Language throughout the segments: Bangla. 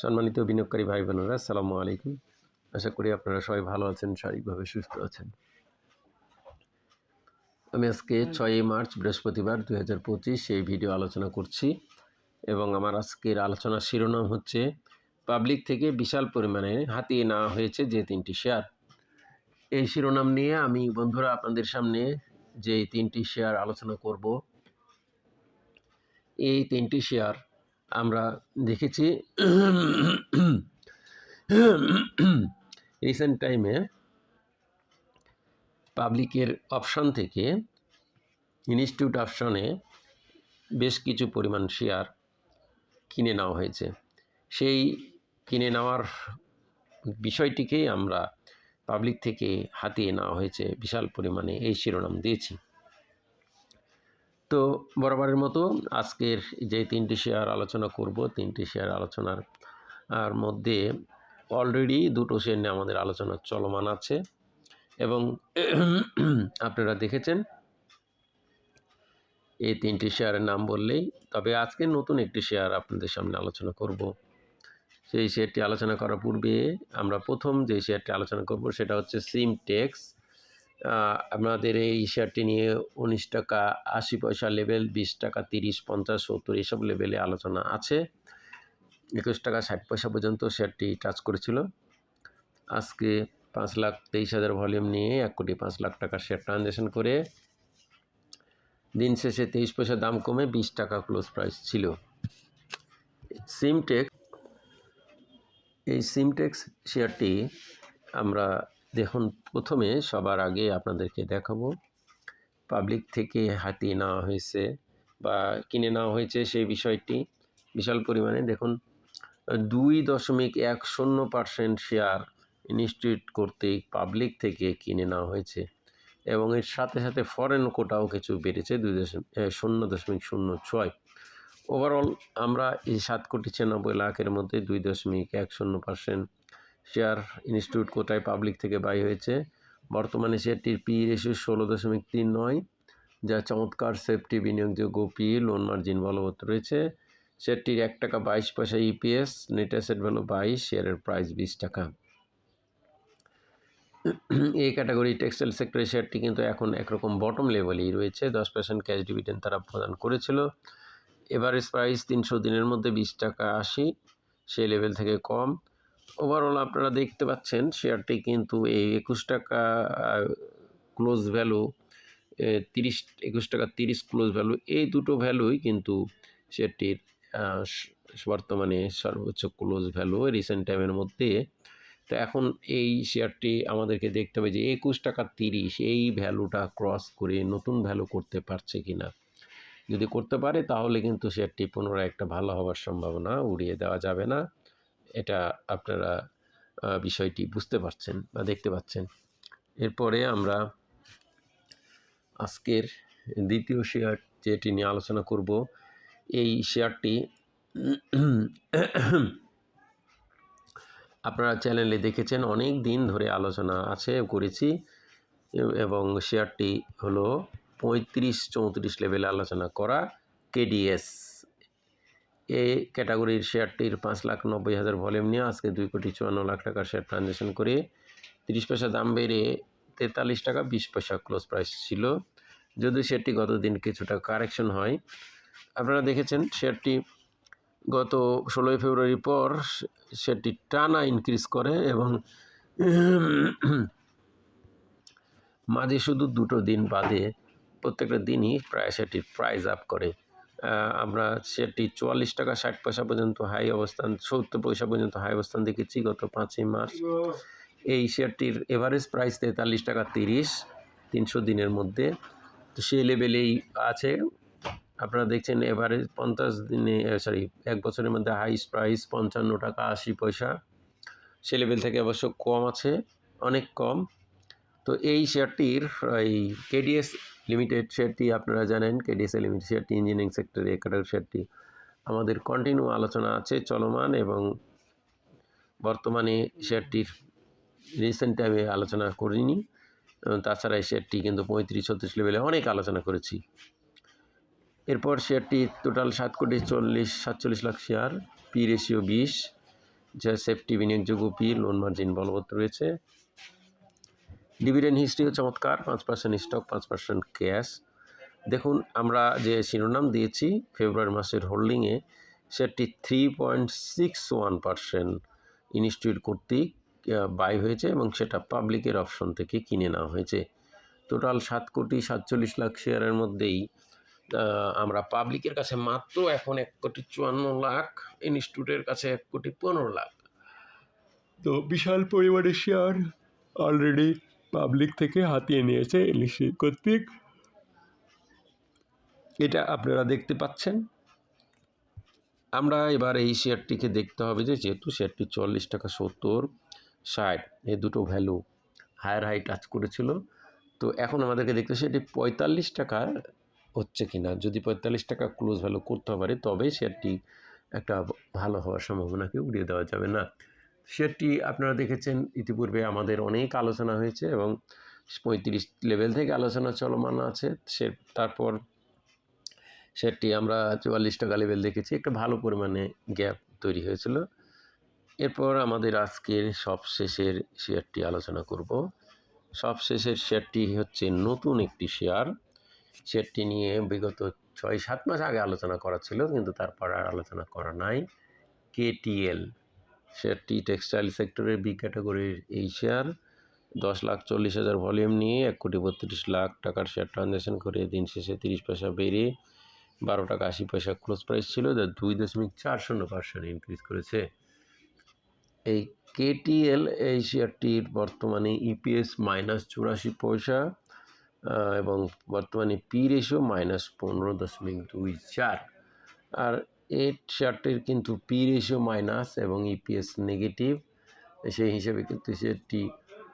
সম্মানিত বিনিয়োগকারী ভাই বোনেরা, আসসালামু আলাইকুম। আশা করি আপনারা সবাই ভালো আছেন, শারীরিকভাবে সুস্থ আছেন। আমি আজকে ছয়ই মার্চ, বৃহস্পতিবার দুই হাজার পঁচিশ এই ভিডিও আলোচনা করছি এবং আমার আজকের আলোচনার শিরোনাম হচ্ছে, পাবলিক থেকে বিশাল পরিমাণে হাতিয়ে নেওয়া হয়েছে যে তিনটি শেয়ার। এই শিরোনাম নিয়ে আমি, বন্ধুরা, আপনাদের সামনে যে তিনটি শেয়ার আলোচনা করব, এই তিনটি শেয়ার আমরা দেখেছি রিসেন্ট টাইমে পাবলিকের অপশন থেকে ইনস্টিটিউট অপশনে বেশ কিছু পরিমাণ শেয়ার কিনে নেওয়া হয়েছে। সেই কিনে নেওয়ার বিষয়টিকেই আমরা পাবলিক থেকে হাতিয়ে নেওয়া হয়েছে। বিশাল পরিমাণে এই শিরোনাম দিয়েছি। তো বরাবরের মতো আজকের যে তিনটি শেয়ার আলোচনা করব, তিনটি শেয়ার আলোচনার, আর মধ্যে অলরেডি দুটো শেয়ার নিয়ে আমাদের আলোচনা চলমান আছে। এবং আপনারা দেখেছেন, এই তিনটি শেয়ারের নাম বললেই, তবে আজকে নতুন একটি শেয়ার আপনাদের সামনে আলোচনা করব। সেই শেয়ারটি আলোচনা করার পূর্বে আমরা প্রথম যে শেয়ারটি আলোচনা করব, সেটা হচ্ছে সিম টেক্স আপনাদের এই শেয়ারটি নিয়ে উনিশ টাকা আশি পয়সা লেভেল বিশ টাকা তিরিশ, পঞ্চাশ, সত্তর এসব লেভেলে আলোচনা আছে। একুশ টাকা ষাট পয়সা পর্যন্ত শেয়ারটি টাচ করেছিল। আজকে পাঁচ লাখ তেইশ হাজার ভলিউম নিয়ে এক কোটি পাঁচ লাখ টাকা শেয়ার ট্রানজ্যাকশন করে দিন শেষে তেইশ পয়সা দাম কমে বিশ টাকা ক্লোজ প্রাইস ছিল। সিমটেক্স এই সিমটেক্স শেয়ারটি আমরা দেখুন, প্রথমে সবার আগে আপনাদেরকে দেখাবো। পাবলিক থেকে হাতিয়ে নেওয়া হয়েছে বা কিনে নেওয়া হয়েছে সেই বিষয়টি। বিশাল পরিমাণে দেখুন, দুই দশমিক এক শূন্য পার্সেন্ট শেয়ার ইনস্টিটিউট কর্তৃক পাবলিক থেকে কিনে নেওয়া হয়েছে এবং এর সাথে সাথে ফরেন কোটাও কিছু বেড়েছে, দুই দশমিক শূন্য দশমিক শূন্য ছয়। ওভারঅল আমরা এই সাত কোটি ছিয়ানব্বই লাখের মধ্যে দুই দশমিক এক শূন্য পার্সেন্ট শেয়ার ইনস্টিটিউট কোটায় পাবলিক থেকে বাই হয়েছে? বর্তমানে শেয়ারটির পি রেশিও ষোলো দশমিক তিন নয়, যা চমৎকার সেফটি বিনিয়োগযোগ্য পি লোন মার্জিন বলবৎ রয়েছে। শেয়ারটির এক টাকা বাইশ পয়সা ইপিএস নেট অ্যাসেট ভ্যালু বাইশ, শেয়ারের প্রাইস বিশ টাকা। এই ক্যাটাগরি টেক্সটাইল সেক্টরের শেয়ারটি কিন্তু এখন একরকম বটম লেভেলেই রয়েছে। দশ পার্সেন্ট ক্যাশ ডিভিডেন্ড তারা প্রদান করেছিল। এভারেজ প্রাইস তিনশো দিনের মধ্যে বিশ টাকা আশি, সেই লেভেল থেকে কম। ওভারঅল আপনারা দেখতে পাচ্ছেন শেয়ারটি কিন্তু এই একুশ টাকা ক্লোজ ভ্যালু তিরিশ, একুশ টাকা তিরিশ ক্লোজ ভ্যালু এই দুটো ভ্যালুই কিন্তু শেয়ারটির বর্তমানে সর্বোচ্চ ক্লোজ ভ্যালু রিসেন্ট টাইমের মধ্যে। তো এখন এই শেয়ারটি আমাদেরকে দেখতে হবে যে একুশ টাকা তিরিশ এই ভ্যালুটা ক্রস করে নতুন ভ্যালু করতে পারছে কি না যদি করতে পারে তাহলে কিন্তু শেয়ারটি পুনরায় একটা ভালো হওয়ার সম্ভাবনা উড়িয়ে দেওয়া যাবে না। এটা আপনারা বিষয়টি বুঝতে পারছেন বা দেখতে পাচ্ছেন। এরপরে আমরা আজকের দ্বিতীয় শেয়ার যেটি নিয়ে আলোচনা করব, এই শেয়ারটি আপনারা চ্যানেলে দেখেছেন, অনেক দিন ধরে আলোচনা আছে, করেছি। এবং শেয়ারটি হলো পঁয়ত্রিশ চৌত্রিশ লেভেলে আলোচনা করা কেডিএস এই ক্যাটাগরির শেয়ারটির পাঁচ লাখ নব্বই হাজার ভলিউম নিয়ে আজকে দুই কোটি চুয়ান্ন লাখ টাকার শেয়ার ট্রানজ্যাকশন করে তিরিশ পয়সা দাম বেড়ে তেতাল্লিশ টাকা বিশ পয়সা ক্লোজ প্রাইস ছিল। যদি শেয়ারটি গতদিন কিছুটা কারেকশন হয়। আপনারা দেখেছেন শেয়ারটি গত ষোলোই ফেব্রুয়ারির পর শেয়ারটি টানা ইনক্রিজ করে এবং মাঝে শুধু দুটো দিন বাদে প্রত্যেকটা দিনই প্রায় সেটির প্রাইস আপ করে। আমরা সেটি চুয়াল্লিশ টাকা ষাট পয়সা পর্যন্ত হাই অবস্থান, সত্তর পয়সা পর্যন্ত হাই অবস্থান দেখেছি গত পাঁচই মার্চ। এই শেয়ারটির এভারেজ প্রাইস তেতাল্লিশ টাকা তিরিশ, তিনশো দিনের মধ্যে। তো সেই লেভেলেই আছে। আপনারা দেখছেন এভারেজ পঞ্চাশ দিনে সরি এক বছরের মধ্যে হাইস প্রাইস পঞ্চান্ন টাকা আশি পয়সা। সে লেভেল থেকে অবশ্য কম আছে, অনেক কম। তো এই শেয়ারটির, এই কেডিএস লিমিটেড শেয়ারটি আপনারা জানেন কেডিএস লিমিটেড শেয়ারটি ইঞ্জিনিয়ারিং সেক্টরে একাডার শেয়ারটি। আমাদের কন্টিনিউ আলোচনা আছে, চলমান এবং বর্তমানে শেয়ারটির রিসেন্ট টাইমে আলোচনা করিনি। তাছাড়া এই শেয়ারটি কিন্তু পঁয়ত্রিশ, ছত্রিশ লেভেলে অনেক আলোচনা করেছি। এরপর শেয়ারটি টোটাল সাত কোটি চল্লিশ, সাতচল্লিশ লাখ শেয়ার পি রেশিও বিশ, যা সেফটি বিনিয়োগযোগ্য পি লোন মার্জিন বলবৎ রয়েছে। ডিভিডেন্ড হিস্ট্রিও চমৎকার, পাঁচ পার্সেন্ট স্টক পাঁচ পার্সেন্ট ক্যাশ দেখুন, আমরা যে শিরোনাম দিয়েছি ফেব্রুয়ারি মাসের হোল্ডিংয়ে সেটি three point six one percent institute কর্তৃক বাই হয়েছে এবং সেটা পাবলিকের অপশন থেকে কিনে নেওয়া হয়েছে। টোটাল সাত কোটি সাতচল্লিশ লাখ শেয়ারের মধ্যেই আমরা পাবলিকের কাছে মাত্র এখন এক কোটি চুয়ান্ন লাখ ইনস্টিটিউটের কাছে এক কোটি পনেরো লাখ। তো বিশাল পরিমাণে শেয়ার অলরেডি পাবলিক থেকে হাতিয়ে নিয়েছে ইনস্টিটিউট কর্তৃক এটা আপনারা দেখতে পাচ্ছেন। আমরা এবার এই শেয়ারটিকে দেখতে হবে যে যেহেতু শেয়ারটি চল্লিশ টাকা সত্তর, ষাট এই দুটো ভ্যালু হায়ার হাই টাচ করেছিল। তো এখন আমাদেরকে দেখতে সেটি পঁয়তাল্লিশ টাকা হচ্ছে কিনা। যদি পঁয়তাল্লিশ টাকা ক্লোজ ভ্যালু করতে পারে তবে শেয়ারটি একটা ভালো হওয়ার সম্ভাবনাকে উড়িয়ে দেওয়া যাবে না। শেয়ারটি আপনারা দেখেছেন। ইতিপূর্বে আমাদের অনেক আলোচনা হয়েছে এবং পঁয়ত্রিশ লেভেল থেকে আলোচনা চলমান আছে। সে তারপর সেটি আমরা চুয়াল্লিশ টাকা লেভেল দেখেছি। একটা ভালো পরিমাণে গ্যাপ তৈরি হয়েছিল। এরপর আমাদের আজকের সবশেষের শেয়ারটি আলোচনা করব। সবশেষের শেয়ারটি হচ্ছে নতুন একটি শেয়ার। শেয়ারটি নিয়ে বিগত ছয় সাত মাস আগে আলোচনা করা ছিল, কিন্তু তারপর আর আলোচনা করা নাই। কেটিএল। শেয়ারটি টেক্সটাইল সেক্টরের বি ক্যাটাগরির এই শেয়ার। দশ লাখ চল্লিশ হাজার ভলিউম নিয়ে এক কোটি বত্রিশ লাখ টাকার শেয়ার ট্রানজ্যাকশন করে দিন শেষে তিরিশ পয়সা বেড়ে বারো টাকা আশি পয়সা ক্লোজ প্রাইস ছিল, যা দুই দশমিক চার শূন্য পার্সেন্ট ইনক্রিজ করেছে। এই কেটিএল এই শেয়ারটির বর্তমানে ইপিএস মাইনাস চুরাশি পয়সা এবং বর্তমানে পি রেশিও মাইনাস পনেরো দশমিক দুই চার। আর এই শেয়ারটির কিন্তু পি রেশিও মাইনাস এবং ইপিএস নেগেটিভ সেই হিসেবে কিন্তু শেয়ারটি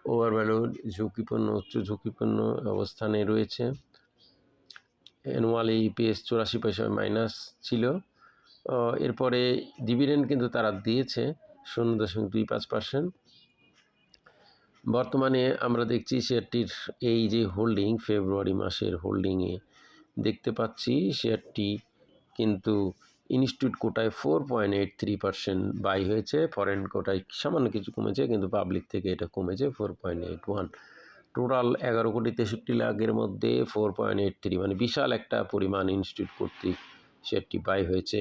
ওভারভ্যালুড ঝুঁকিপূর্ণ, উচ্চ ঝুঁকিপূর্ণ অবস্থানে রয়েছে। অ্যানুয়ালি ইপিএস চুরাশি পয়সা মাইনাস ছিল। এরপরে ডিভিডেন্ড কিন্তু তারা দিয়েছে শূন্য দশমিক দুই পাঁচ পার্সেন্ট বর্তমানে আমরা দেখছি শেয়ারটির এই যে হোল্ডিং ফেব্রুয়ারি মাসের হোল্ডিংয়ে দেখতে পাচ্ছি শেয়ারটি কিন্তু ইনস্টিটিউট কোটায় four point eight three percent buy হয়েছে ফরেন কোটায় সামান্য কিছু কমেছে, কিন্তু পাবলিক থেকে এটা কমেছে four point eight one total এগারো কোটি তেষট্টি লাখের মধ্যে ফোর পয়েন্ট এইট থ্রি মানে বিশাল একটা পরিমাণ ইনস্টিটিউট কর্তৃক শেয়ারটি বাই হয়েছে।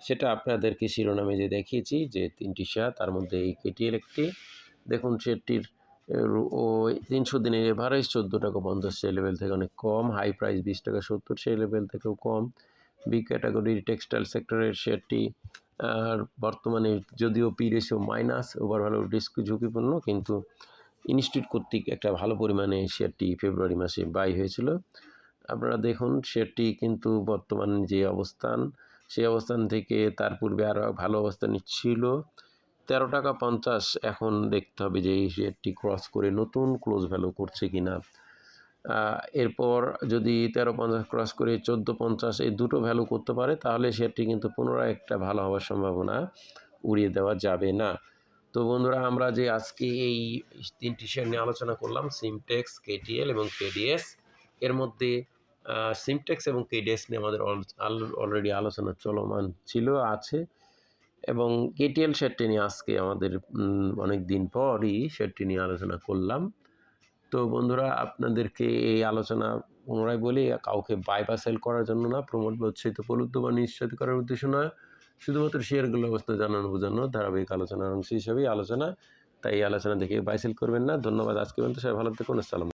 সেটা আপনাদেরকে শিরোনামে যে দেখিয়েছি, যে তিনটি শেয়ার, তার মধ্যে এই কেটিএল একটি। দেখুন শেয়ারটির ও তিনশো দিনের এভারেজ চোদ্দ টাকা পঞ্চাশ সেই লেভেল থেকে অনেক কম হাই প্রাইস বিশ টাকা সত্তর সেই লেভেল থেকেও কম। বি ক্যাটাগরির টেক্সটাইল সেক্টরের শেয়ারটি, আর বর্তমানে যদিও P ratio minus, overall risk ঝুঁকিপূর্ণ, কিন্তু ইনস্টিটিউট কর্তৃক একটা ভালো পরিমাণে শেয়ারটি ফেব্রুয়ারি মাসে বাই হয়েছিল। আপনারা দেখুন, শেয়ারটি কিন্তু বর্তমান যে অবস্থান, সেই অবস্থান থেকে তার পূর্বে আরও ভালো অবস্থানে ছিল। তেরো টাকা পঞ্চাশ এখন দেখতে হবে যে এই শেয়ারটি ক্রস করে নতুন ক্লোজ ভ্যালু করছে কি না এরপর যদি তেরো পঞ্চাশ ক্রস করে চোদ্দ পঞ্চাশ এই দুটো ভ্যালু করতে পারে, তাহলে শেয়ারটি কিন্তু পুনরায় একটা ভালো হওয়ার সম্ভাবনা উড়িয়ে দেওয়া যাবে না। তো বন্ধুরা, আমরা যে আজকে এই তিনটি শেয়ার নিয়ে আলোচনা করলাম সিমটেক্স কেটিএল এবং কেডিএস এর মধ্যে সিমটেক্স এবং কেডিএস নিয়ে আমাদের অলরেডি আলোচনা চলমান ছিল, আছে। এবং কেটিএল শেয়ারটি নিয়ে আজকে আমাদের অনেক দিন পরই শেয়ারটি নিয়ে আলোচনা করলাম। তো বন্ধুরা, আপনাদেরকে এই আলোচনা পুনরায় বলি, কাউকে বাই বা সেল করার জন্য না প্রমোট বা উৎসাহিত প্রলুব্ধ বা নিশ্চিত করার উদ্দেশ্য না শুধুমাত্র শেয়ারগুলো অবস্থা জানানো বোঝানো, ধারাবাহিক আলোচনার অংশ হিসাবেই আলোচনা। তাই এই আলোচনা দেখে বাইসেল করবেন না। ধন্যবাদ আজকে পর্যন্ত। সবাই ভালো থাকুন। আসসালাম